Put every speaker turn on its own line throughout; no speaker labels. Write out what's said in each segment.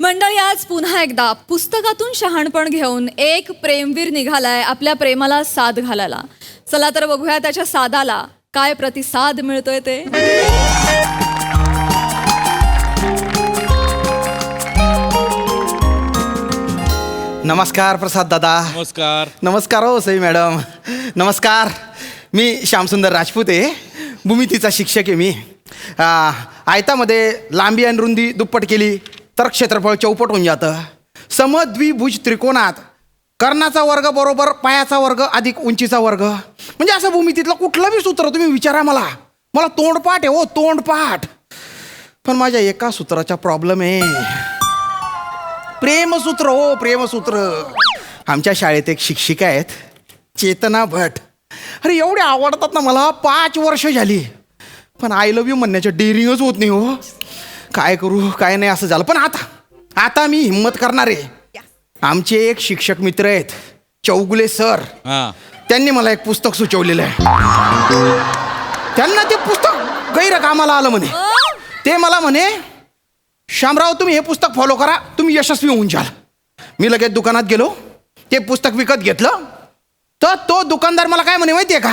मंडळी आज पुन्हा एकदा पुस्तकातून शहाणपण घेऊन एक प्रेमवीर निघालाय आपल्या प्रेमाला साथ घालायला. चला तर बघूया त्याच्या सादाला काय प्रतिसाद मिळतोय ते.
नमस्कार प्रसाद दादा.
नमस्कार.
नमस्कार हो सई मॅडम. नमस्कार. मी श्यामसुंदर राजपूत आहे भूमितीचा शिक्षक आहे मी. आ, आयतामध्ये लांबी आणि रुंदी दुप्पट केली. तर क्षेत्रफळ चौपट होऊन जातं. समद्विभुज त्रिकोणात कर्णाचा वर्ग बरोबर पायाचा वर्ग अधिक उंचीचा वर्ग. म्हणजे असं भूमितीतलं कुठलं बी सूत्र तुम्ही विचारा मला. मला तोंडपाठ आहे हो तोंडपाठ. पण माझ्या एका सूत्राचा प्रॉब्लेम आहे. प्रेमसूत्र हो प्रेमसूत्र. आमच्या शाळेत एक शिक्षिका आहेत चेतना भट. अरे एवढे आवडतात ना मला पाच वर्ष झाली. पण आय लव्ह यू म्हणण्याच्या डेअरिंगच होत नाही हो. काय करू काय नाही असं झालं. पण आता आता मी हिंमत करणार आहे. आमचे एक शिक्षक मित्र आहेत चौगुले सर.
हा.
त्यांनी मला एक पुस्तक सुचवलेलं आहे. त्यांना ते पुस्तक गैर कामाला आलं म्हणे. ते मला म्हणे शामराव तुम्ही हे पुस्तक फॉलो करा. तुम्ही यशस्वी होऊन जाल. मी लगेच दुकानात गेलो. ते पुस्तक विकत घेतलं. तर तो दुकानदार मला काय म्हणे माहितीये का?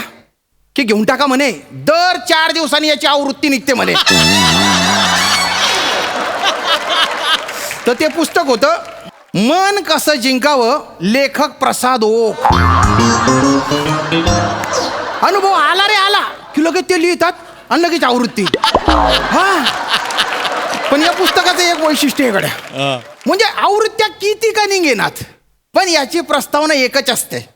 की घेऊन टाका म्हणे. दर चार दिवसांनी याची आवृत्ती निघते म्हणे. तर ते पुस्तक होतं मन कसं जिंकावं लेखक प्रसाद ओक. अनुभव आला रे आला. की लगेच ते लिहितात आणि लगेच आवृत्ती. हा. पण या पुस्तकाचं एक वैशिष्ट्य आहे गड्या. म्हणजे आवृत्त्या किती का निघेनात पण याची प्रस्तावना एकच असते.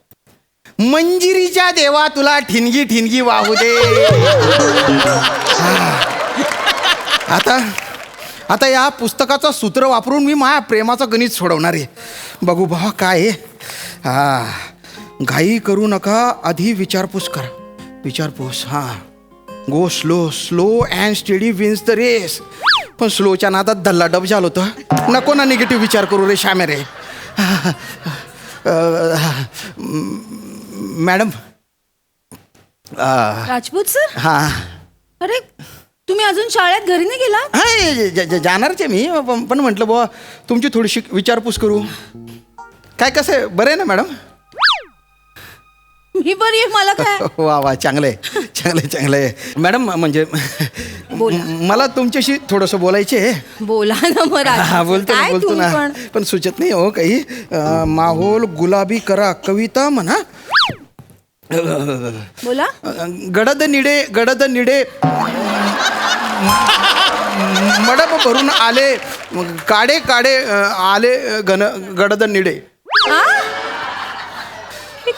मंजिरीच्या देवा तुला ठिणगी ठिणगी वाहू दे. आता आता या पुस्तकाचं सूत्र वापरून मी माझ्या प्रेमाचं गणित सोडवणार आहे. बघू भावा काय हा. घाई करू नका आधी विचारपूस करा. विचारपूस हा. Go slow slow and steady wins the race पण स्लोच्या नादात धल्ला डब झालं होतं. नको ना निगेटिव्ह विचार करू रे श्यामे रे. मॅडम.
राजपूत सर?
हा.
अरे तुम्ही अजून शाळेत घरी नाही गेला
हा ज- ज- ज- जाणारच आहे मी. पण- पण म्हटलं बुवा तुमची थोडीशी विचारपूस करू. काय कसं आहे? बरं आहे ना मॅडम?
मी बरी आहे मला काय?
वा वा चांगलं आहे चांगलं आहे चांगलं आहे. मॅडम म्हणजे
बोला.
मला तुमच्याशी थोडंसं बोलायचे आहे.
बोला ना मग
हा. बोलतो ना
काय
बोलतो
तुम्ही
ना
पण?
पण सुचत नाही हो काही. अं, माहोल गुलाबी करा कविता म्हणा.
बोला.
अं, गडद निडे गडद निडे. मडप भरून आले काडे काडे आले घन गडद निडे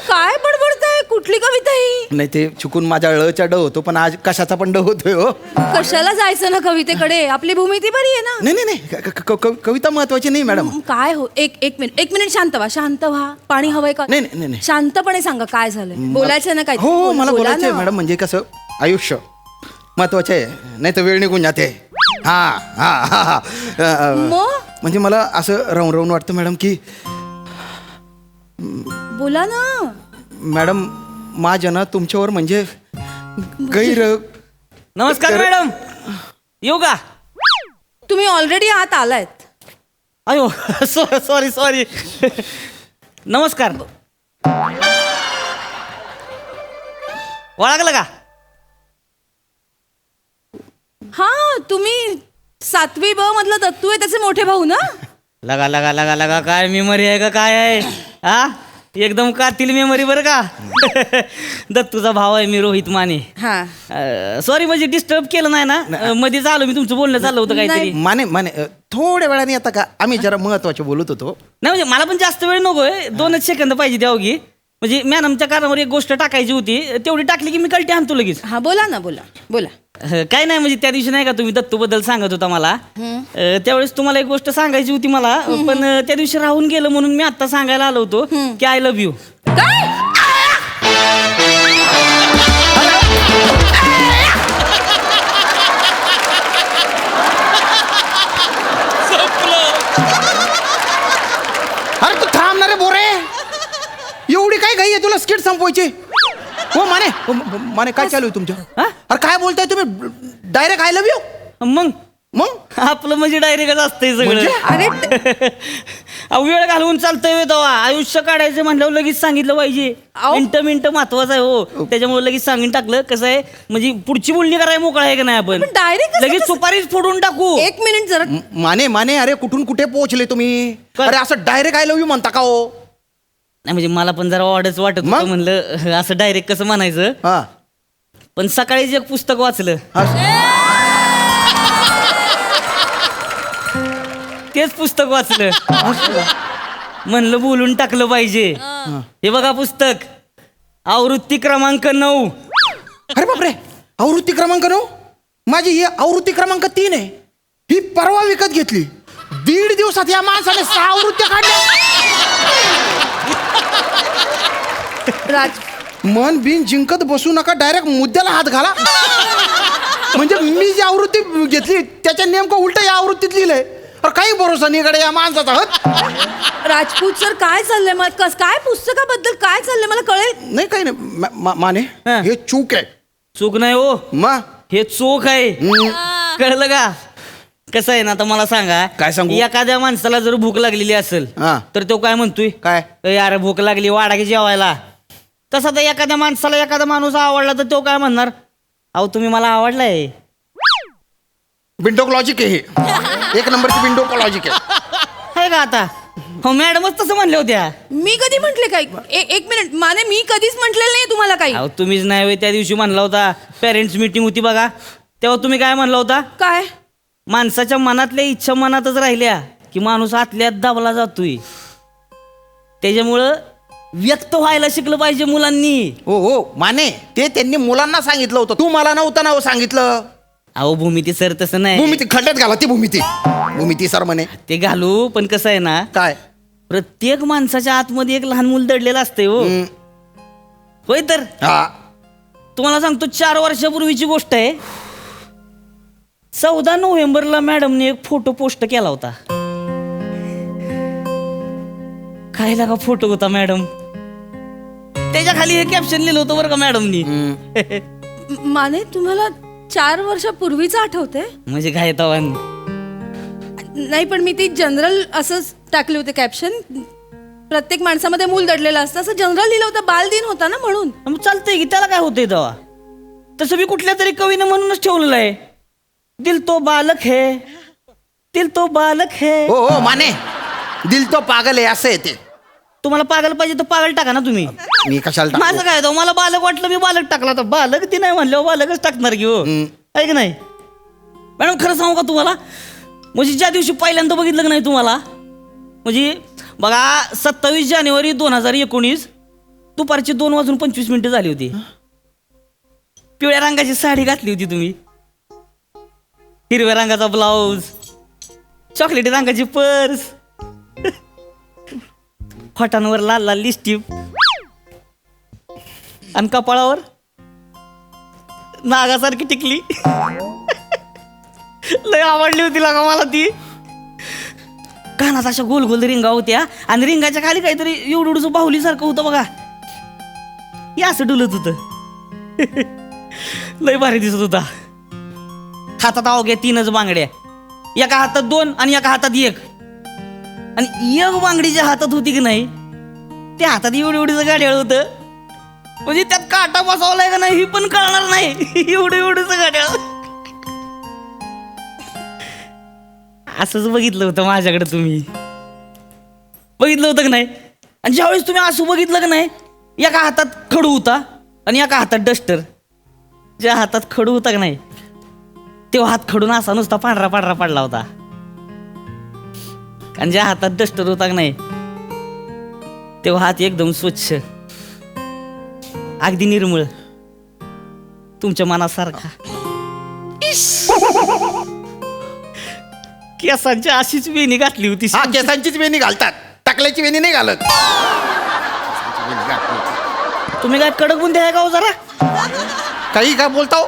काय बडबडताय? कुठली कविता ही?
नाही ते चुकून माझ्या ळच्या ड होतो पण आज कशाचा पण ड होतोय हो.
कशाला जायचं ना कवितेकडे? आपली भूमिती बरी आहे ना?
नाही नाही नाही क- क- क- कविता महत्वाची नाही मॅडम.
काय हो? एक एक मिनिट एक मिनिट शांत व्हा शांत व्हा. पाणी हवंय का?
नाही, नाही, नाही, नाही.
शांतपणे सांगा काय झालंय? बोलायचं ना काय
हो हो मला बोलायचं आहे मॅडम म्हणजे कसं आयुष्य. महत्वाचं आहे. नाही तर वेळ निघून जाते. हा हा हा हा. अं,
मग
म्हणजे मला असं राहून राहून वाटतं मॅडम की
बोला ना.
मॅडम माझ्या ना तुमच्यावर म्हणजे गैर
नमस्कार मॅडम. येऊ का?
तुम्ही ऑलरेडी आत आलायत.
अयो सॉरी सॉरी. नमस्कार. ओळखलं का?
हा तुम्ही सातवी ब मधलं दत्तू आहे त्याचे मोठे भाऊ ना?
लगा लगा लगा लगा काय मेमरी आहे का काय आहे? हा? एकदम कातील मेमरी बरं का? दत्तूचा भाव आहे मी रोहित माने.
हा.
सॉरी म्हणजे डिस्टर्ब केलं नाही ना? अं, मध्येच आलो मी तुमचं बोलणं चाललं होतं काहीतरी.
माने माने अ, थोड्या वेळाने आता का आम्ही जरा महत्त्वाचे बोलत होतो.
नाही म्हणजे मला पण जास्त वेळ नकोय. दोनच सेकंद पाहिजे त्या अवघी म्हणजे मॅडमच्या कारणावर एक गोष्ट टाकायची होती तेवढी टाकली की मी कलटी आणतो लगेच.
हा बोला ना बोला बोला.
अह, काय नाही म्हणजे त्या दिवशी नाही का तुम्ही दत्तू बद्दल सांगत होता मला. अह, त्यावेळेस तुम्हाला एक गोष्ट सांगायची होती मला पण अह, त्या दिवशी राहून गेलं म्हणून मी आता सांगायला आलो होतो की आय लव्ह यू
काय?
काय घाई आहे? तुला स्किट संपवायची. हो माने. हो, म- माने काय चालू आहे तुमचं?
हा?
अरे काय बोलताय तुम्ही? डायरेक्ट आय लव्ह यू
मग?
मग?
आपलं म्हणजे डायरेक्टच असतंय
म्हणजे?
सगळं
अरे
अहो, वेळ घालवून चालतंय तेव्हा. आयुष्य काढायचं म्हणल्यावर लगेच सांगितलं पाहिजे.
अहो.
मिनटं मिनटं महत्वाचं आहे हो. त्याच्यामुळे लगेच सांगून टाकलं. कसं आहे? म्हणजे पुढची बोलणी करायला मोकळा आहे का नाही आपण?
पण direct कसं-
लगेच सुपारीच फोडून टाकू.
एक मिनिट जरा
म- माने माने अरे कुठून कुठे पोहोचले तुम्ही? अरे असं डायरेक्ट आय लव्ह यू म्हणता का हो?
नाही म्हणजे मला पण जरा ऑर्डरच वाटत
मग?
होतं म्हणलं असं डायरेक्ट कसं म्हणायचं?
हा.
पण सकाळीच एक पुस्तक वाचलं.
असं-
तेच पुस्तक वाचलं. म्हणलं बोलून टाकलं पाहिजे. हे बघा पुस्तक. आवृत्ती क्रमांक नऊ.
अरे बापरे. आवृत्ती क्रमांक नऊ? माझी ही आवृत्ती क्रमांक तीन आहे. ही परवा विकत घेतली. दीड दिवसात या माणसाने सहा आवृत्त्या काढल्या.
राज.
मन बिन जिंकत बसू नका डायरेक्ट मुद्द्याला हात घाला. म्हणजे मी जी आवृत्ती घेतली त्याच्या नेमकं उलट या आवृत्तीत लिहिलंय. अरे काही भरोसा नाही इकडे या माणसाचा हत
राजपूत सर काय चाललंय? मग कस काय पुस्तकाबद्दल काय चाललंय? मला कळेल.
नाही काही नाही. मा- मा- माने
हा.
हे चूक आहे.
चूक नाही हो.
मग
हे चोख आहे. कळलं का? कसं आहे ना आता मला सांगा
काय सांगू?
एखाद्या माणसाला जर भूक लागलेली असेल
हा.
तर तो काय म्हणतोय?
काय?
"ए यार भूक लागली वाडा की जेवायला? तसा तर एखाद्या माणसाला एखादा माणूस आवडला तर तो काय म्हणणार? अहो तुम्ही मला आवडलाय.
विंडोक लॉजिक आहे हे. एक नंबरची विंडोक लॉजिक आहे.
आहे का आता? हो मॅडमच तसं म्हणल्या होत्या.
मी कधी म्हंटले काय? ए- एक मिनिट माने मी कधीच म्हटलेलं नाही तुम्हाला काही.
अहो तुम्हीच नाही होय त्या दिवशी म्हणला होता पेरेंट्स मीटिंग होती बघा. तेव्हा तुम्ही काय म्हणला होता?
काय?
माणसाच्या मनातल्या इच्छा मनातच राहिल्या की माणूस आतल्यात दाबला जातोय. त्याच्यामुळं व्यक्त व्हायला शिकलं पाहिजे मुलांनी.
हो हो माने ते त्यांनी मुलांना सांगितलं होतं. तू मला नव्हतं ना हो सांगितलं.
अहो भूमिती सर तसं नाही.
भूमिती खड्ड्यात घाला ती भूमिती. भूमिती सर म्हणे.
ते घालू पण कसं आहे ना
काय?
प्रत्येक माणसाच्या आतमध्ये एक लहान मूल दडलेलं असते हो.
हम्म,
होय तर?
हा.
तुम्हाला सांगतो चार वर्षापूर्वीची गोष्ट आहे. चौदा नोव्हेंबरला मॅडमने एक फोटो पोस्ट केला होता. काय लागा फोटो होता मॅडम? त्याच्याखाली हे कॅप्शन लिहिलं होतं बरं का मॅडमनी.
माने तुम्हाला चार वर्षापूर्वीच आठवते?
म्हणजे काय तवान
नाही पण मी ती जनरल असंच टाकले होते कॅप्शन प्रत्येक माणसामध्ये मूल दडलेलं असतं. असं जनरल लिहिलं होतं बालदिन होता ना म्हणून.
मग चालतंय की त्याला काय होतंय तेव्हा? तसं मी कुठल्या तरी कवीनं म्हणूनच ठेवलेलं आहे. दिल तो बालक है। दिल तो बालक है।
हो हो माने दिल तो पागल आहे असं आहे ते.
तुम्हाला पागल पाहिजे तर पागल टाका ना तुम्ही.
मी कशाला टाकू?
माझं काय तो? मला बालक वाटलं मी बालक टाकला तर बालक ती नाही म्हणल्यावर बालकच टाकणार की हो.
हम्म.
आहे की नाही? मॅडम खरं सांगू का तुम्हाला? म्हणजे ज्या दिवशी पहिल्यांदा बघितलं की नाही तुम्हाला म्हणजे बघा सत्तावीस जानेवारी दोन हजार एकोणीस दुपारची दोन वाजून पंचवीस मिनिटं झाली होती. पिवळ्या रंगाची साडी घातली होती तुम्ही. हिरव्या रंगाचा ब्लाऊज चॉकलेटी रंगाची पर्स. फटांवर लाल लाल लिस्टिप आणि कपाळावर नागासारखी टिकली. लय आवडली होती लागा मला ती. कानात अशा गोल गोल रिंगा होत्या आणि रिंगाच्या खाली काहीतरी एवढं एवढंसं बाहुलीसारखं होतं बघा. या असं डुलत होतं. लय भारी दिसत होता. हातात अवघ्या तीनच बांगड्या. एका हातात दोन आणि एका हातात एक. आणि एक बांगडी ज्या हातात होती की नाही त्या हातात एवढी एवढीचं गाड्याळ होतं म्हणजे त्यात काटा बसवलाय का नाही ही पण कळणार नाही. एवढं एवढंच गाड्याळ असंच बघितलं होतं माझ्याकडे तुम्ही. बघितलं होतं की नाही? आणि ज्यावेळेस तुम्ही असं बघितलं की नाही एका हातात खडू होता आणि एका हातात डस्टर. ज्या हातात खडू होता की नाही तेव्हा हात खडून असा नुसता पांढरा पांढरा पडला होता. आणि ज्या हातात डस्टर होता की नाही तेव्हा हात एकदम स्वच्छ अगदी निर्मळ तुमच्या मनासारखा. केसांची अशीच वेणी घातली होती.
हा केसांचीच वेणी घालतात. टाकल्याची वेणी नाही घालत.
तुम्ही काय कडक बुंदे आहे का हो जरा?
काही काय बोलताव?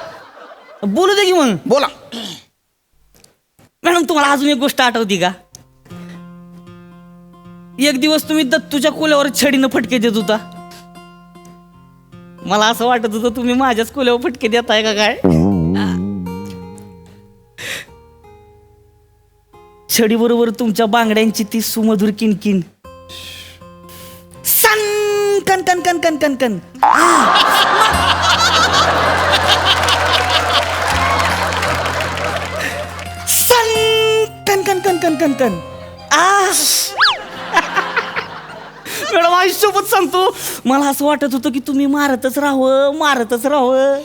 बोलू दे की मग.
बोला.
मॅडम तुम्हाला अजून एक गोष्ट आठवती का? एक दिवस तुम्ही दत्तूच्या कोल्यावर छडीनं फटके देत होता. मला असं वाटत होतं तुम्ही माझ्याच कोल्यावर फटके देताय का काय? छडी बरोबर तुमच्या बांगड्यांची ती सुमधुर किनकिन सन कन कन कन कन कन कन आ! कन कन कन. मॅडम आयुष्यभर सांगतो. मला असं वाटत होतं की तुम्ही मारतच राहावं मारतच राहावं.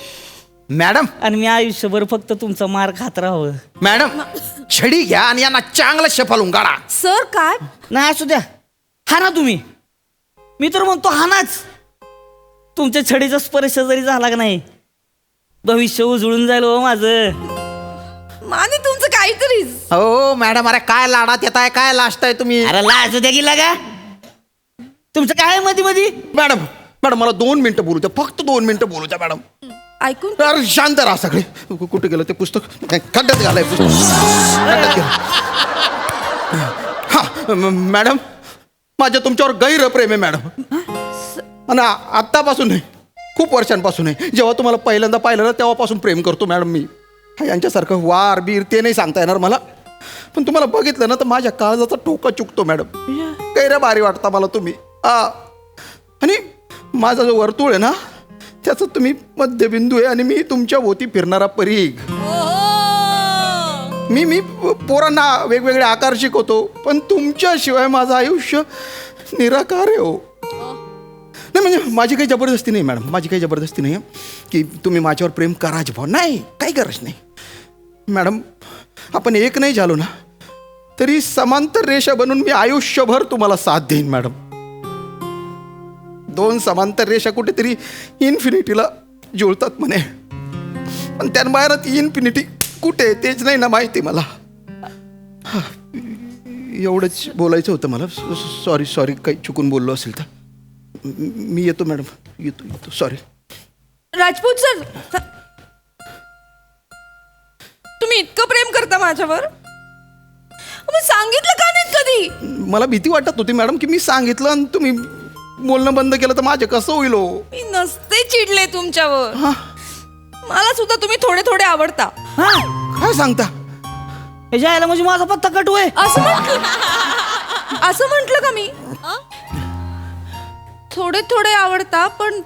मॅडम.
आणि मी आयुष्यभर फक्त तुमचा मार खात राहावं.
मॅडम छडी घ्या आणि यांना चांगलं शफालून काढा
सर काय?
नाही असू द्या. हा ना तुम्ही. मी तर म्हणतो हानाच तुमच्या छडीचा स्पर्श जरी झाला का नाही भविष्य उजळून जाईल हो माझं.
माने तुमचं काहीतरी.
हो मॅडम अरे काय लाडात येत आहे काय लाजताय तुम्ही?
अरे लाजू द्या गेला का? तुमचं काय मध्ये मध्ये
मॅडम मॅडम मला दोन मिनिटं बोलू द्या फक्त दोन मिनिटं बोलू द्या मॅडम.
ऐकून?
अरे शांत राहा सगळे. कु- कुठे गेलं ते पुस्तक? खड्ड्यात घालाय पुस्तक. खड्ड्यात गेलं. हा म- मॅडम माझ्या तुमच्यावर गैरप्रेम आहे मॅडम. आणि आ- आत्तापासून नाही खूप वर्षांपासून आहे जेव्हा तुम्हाला पहिल्यांदा पाहिलं ना तेव्हापासून प्रेम करतो मॅडम मी. हा, यांच्यासारखं वार बीर ते नाही सांगता येणार मला. पण तुम्हाला बघितलं ना तर माझ्या काळजाचा टोका चुकतो मॅडम. गैर भारी वाटता मला तुम्ही. आ आणि माझा जो वर्तुळ आहे ना त्याचं तुम्ही मध्यबिंदू आहे आणि मी तुमच्या भोवती फिरणारा परीघ. मी मी पोरांना वेगवेगळे आकार शिकवतो पण तुमच्याशिवाय माझं आयुष्य निराकार आहे हो. नाही म्हणजे माझी काही जबरदस्ती नाही मॅडम. माझी काही जबरदस्ती नाही की तुम्ही माझ्यावर प्रेम कराच भाऊ नाही काही गरज नाही. मॅडम आपण एक नाही झालो ना? तरी समांतर रेषा बनून मी आयुष्यभर तुम्हाला साथ देईन मॅडम. दोन समांतर रेषा कुठेतरी इन्फिनिटीला जुळतात म्हणे. पण त्यांबाहेर ती इन्फिनिटी कुठे आहे तेच नाही ना माहिती मला. एवढंच बोलायचं होतं मला. सॉरी सॉरी काही चुकून बोललो असेल तर. मी येतो मॅडम. येतो येतो. सॉरी.
राजपूत सर तुम्ही इतकं प्रेम करता माझ्यावर? मग सांगितलं का नाही कधी?
मला भीती वाटत होती मॅडम की मी सांगितलं आणि तुम्ही बोलणं बंद केलं तर माझे कसं होईल हो?
मी नसते चिडले तुमच्यावर.
हा?
मला सुद्धा तुम्ही थोडे थोडे आवडता.
हा?
काय सांगता?
जायला म्हणजे माझा पत्ता कटूय
असं म्हटलं? असं म्हटलं का मी? थोडे थोडे आवडता पण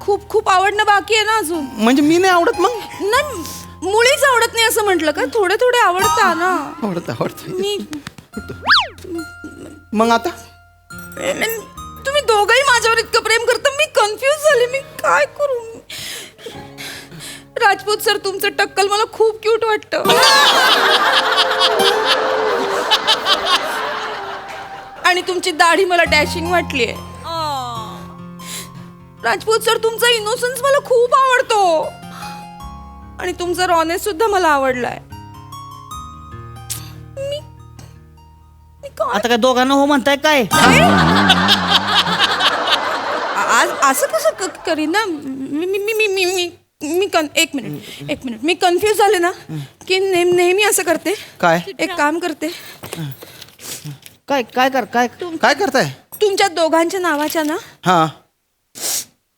खूप खूप आवडणं बाकी आहे ना अजून.
म्हणजे मी नाही आवडत मग?
नाही मुळीच आवडत नाही असं म्हटलं का? थोडे थोडे आवडता ना.
आवडत आवडत.
मी
मग आता?
मी- तुम्ही दोघंही माझ्यावर इतकं प्रेम करता मी कन्फ्यूज झाले. मी काय करू? राजपूत सर तुमचं टक्कल मला खूप क्यूट वाटतं. आणि तुमची दाढी मला डॅशिंग वाटलीये. राजपूत सर तुमचा इनोसन्स मला खूप आवडतो. आणि तुमचा रॉनेस सुद्धा मला आवडलाय. मी
आता काय दोघांना हो म्हणताय काय?
आज असं कसं क- करीन ना? मी मी मी मी मी मी मी कन एक मिनिट एक मिनिट. मी कन्फ्यूज झाले ना की नेम नेहमी असं करते.
काय?
एक काम करते.
काय काय कर काय
काय करताय?
तुमच्या दोघांच्या नावाच्या ना
हा.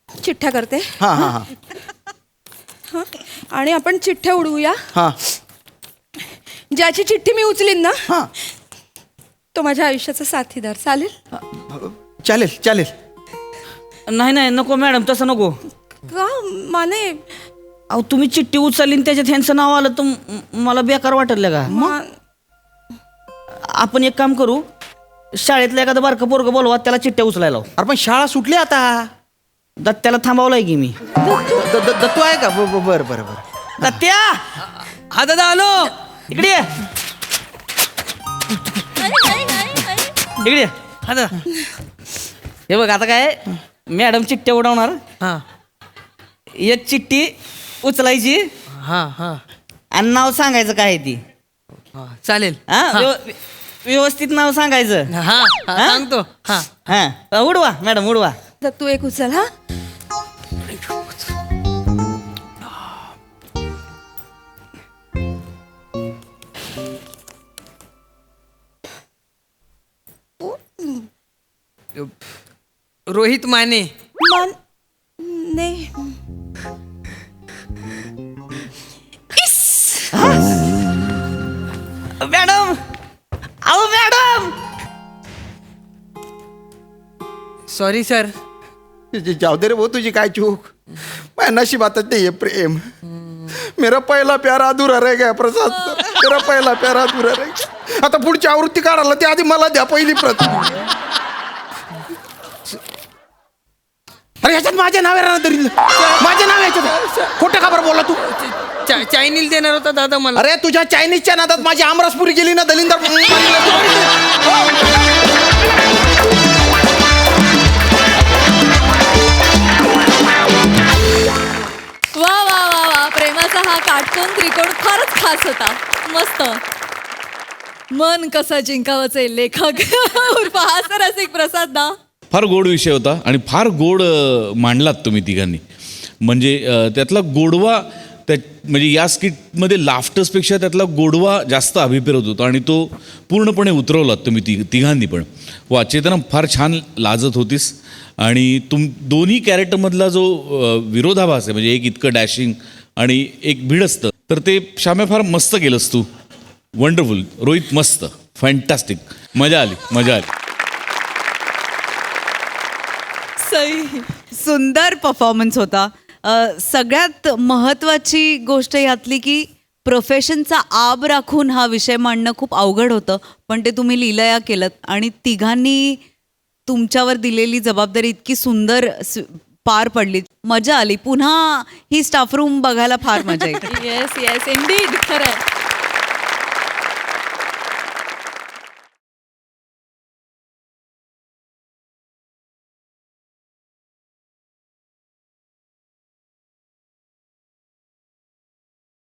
चिठ्ठ्या करते.
हा हा हा.
हं? आणि आपण चिठ्ठ्या उडवूया.
हा.
ज्याची चिठ्ठी मी उचलीन ना
हा.
तो माझ्या आयुष्याचा साथीदार. चालेल?
चालेल चालेल.
नाही नाही नको मॅडम तसं नको.
का? माने.
अहो तुम्ही चिठ्ठी उचलली आणि त्याच्यात ह्यांचं नाव आलं तर म- मला बेकार वाटलं का?
मा-
आपण एक काम करू शाळेतलं एखादं बारकं पोरगं बोलवा त्याला चिठ्ठ्या उचलायला लावू.
अरे पण शाळा सुटली आता.
दत्त्याला थांबवलाय की मी.
द- द- दत्तू आहे का? ब- ब- बरं बरं बरं.
दत्त्या!
हा दादा आलो!
इकडे ये. इकडे ये.
हा दादा.
हे बघ आता काय? मॅडम चिठ्ठ्या उडवणार.
हा.
एक चिठ्ठी उचलायची.
हा हा.
आणि नाव सांगायचं काय आहे ती?
हा चालेल.
हा व्यव- व्यवस्थित नाव सांगायचं.
हा हा,
हा?
सांगतो. हा.
हा. उडवा मॅडम उडवा.
तर तू एक उचल हा.
रोहित माने.
मन ने मॅडम!
अहो मॅडम!
सॉरी सर
तुझी जाऊ दे रे वो तुझी काय चूक? माझ्या नशिबातच ते आहे प्रेम. मेरा पहिला प्यार अधुरा रे गया प्रसाद. मेरा पहिला प्यार अधुरा रे आता पुढची आवृत्ती काढायला ते आधी मला द्या पहिली प्रसाद अरे याच्यात माझे नाव आहे ना तरी. माझे नाव आहे याच्यात. खोटं का बरं बोला तू?
चायनीज देणार होता दादा मला.
अरे तुझ्या चायनीजच्या नादात माझी आमरसपुरी गेली ना दलिंदर.
वा वा वा वा. प्रेमाचा हा काटकोन त्रिकोण फारच खास होता. मस्त. मन कसं जिंकावचे लेखक. उर्फ हास्यरसिक प्रसाद ना.
फार गोड विषय होता आणि फार गोड मांडलात तुम्ही तिघांनी. म्हणजे त्यातला गोडवा त्या म्हणजे या स्किटमध्ये लाफ्टर्सपेक्षा त्यातला गोडवा जास्त अभिप्रेत होता आणि तो पूर्णपणे उतरवलात तुम्ही ति तिघांनी पण. वा चेतना फार छान लाजत होतीस. आणि तुम दोन्ही कॅरेक्टरमधला जो विरोधाभास आहे म्हणजे एक इतकं डॅशिंग आणि एक भिडस्त तर ते श्याम्या फार मस्त केलंस तू. वंडरफुल. रोहित मस्त. फॅन्टॅस्टिक. मजा आली मजा आली.
सही
सुंदर परफॉर्मन्स होता. अ, सगळ्यात महत्त्वाची गोष्ट यातली की प्रोफेशनचा आब राखून हा विषय मांडणं खूप अवघड होतं पण ते तुम्ही लिलया केलं आणि तिघांनी तुमच्यावर दिलेली जबाबदारी इतकी सुंदर पार पडली. मजा आली. पुन्हा ही स्टाफ रूम बघायला फार मजा येते
येस येस इंडीड खरंय